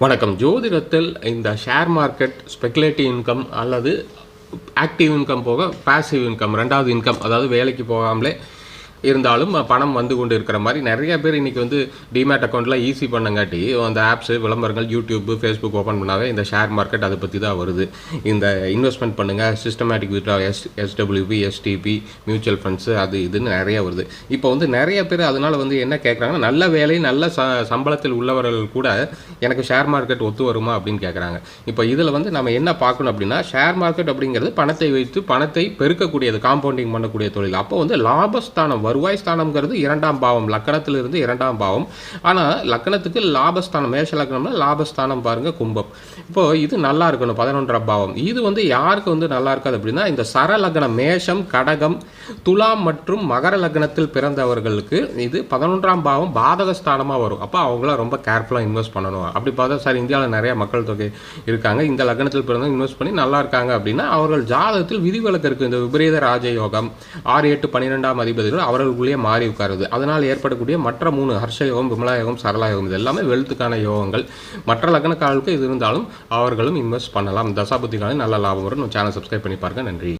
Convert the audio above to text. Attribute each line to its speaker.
Speaker 1: வணக்கம். ஜோதிடத்தில் இந்த ஷேர் மார்க்கெட் ஸ்பெகுலேட்டிவ் இன்கம் அல்லது ஆக்டிவ் இன்கம் போக பாசிவ் இன்கம் ரெண்டாவது இன்கம் அதாவது வேலைக்கு போகாமலே இருந்தாலும் பணம் வந்து கொண்டு இருக்கிற மாதிரி நிறைய பேர் இன்றைக்கி வந்து டிமேட் அக்கௌண்ட்லாம் ஈஸி பண்ணங்காட்டி அந்த ஆப்ஸு விளம்பரங்கள் யூடியூப் ஃபேஸ்புக் ஓப்பன் பண்ணாவே இந்த ஷேர் மார்க்கெட் அதை பற்றி தான் வருது. இந்த இன்வெஸ்ட்மெண்ட் பண்ணுங்கள் systematic withdrawal S SWP STP mutual funds அது இதுன்னு நிறைய வருது. இப்போ வந்து நிறைய பேர் அதனால் வந்து என்ன கேட்குறாங்கன்னா நல்ல வேலை நல்ல ச சம்பளத்தில் உள்ளவர்கள் கூட எனக்கு ஷேர் மார்க்கெட் ஒத்து வருமா அப்படின்னு கேட்குறாங்க இப்போ இதில் வந்து நம்ம என்ன பார்க்கணும் அப்படின்னா ஷேர் மார்க்கெட் அப்படிங்கிறது பணத்தை வைத்து பணத்தை பெருக்கக்கூடியது காம்பவுண்டிங் பண்ணக்கூடிய தொழில். அப்போ வந்து லாபஸ்தானம் வருவாய் ஸ்தானம்ங்கிறது இரண்டாம் பாவம் லக்கணத்திலிருந்து இரண்டாம் பாவம். ஆனால் லக்கணத்துக்கு லாபஸ்தானம் மேஷ லக்கணம்னா லாபஸ்தானம் பாருங்க கும்பம். இப்போ இது நல்லா இருக்கணும் பதினொன்றாம் பாவம். இது வந்து யாருக்கு வந்து நல்லா இருக்காது அப்படின்னா இந்த சர லக்னம் மேஷம் கடகம் துலாம் மற்றும் மகர லக்னத்தில் பிறந்தவர்களுக்கு இது பதினொன்றாம் பாவம் பாதக ஸ்தானமாக வரும். அப்போ அவங்களாம் ரொம்ப கேர்ஃபுல்லாக இன்வெஸ்ட் பண்ணணும். அப்படி பார்த்தா சார் இந்தியாவில் நிறைய மக்கள் தொகை இருக்காங்க. இந்த லக்னத்தில் பிறந்த இன்வெஸ்ட் பண்ணி நல்லா இருக்காங்க அப்படின்னா அவர்கள் ஜாதகத்தில் விதிவிலக்கு இருக்குது இந்த விபரீத ராஜயோகம் ஆறு எட்டு பன்னிரெண்டாம் அதிபதிகள் அவர்களுக்குள்ளேயே மாறி உட்காருது. அதனால் ஏற்படக்கூடிய மற்ற மூணு ஹர்ஷ யோகம் விமலா யோகம் சரளா யோகம் இது எல்லாமே வெளுத்துக்கான யோகங்கள். மற்ற லக்னக்காரர்களுக்கு இது இருந்தாலும் அவர்களும் இன்வெஸ்ட் பண்ணலாம். தசாபுத்திக்கான நல்ல லாபம் வரும். சேனல் சப்ஸ்கிரைப் பண்ணி பாருங்க. நன்றி.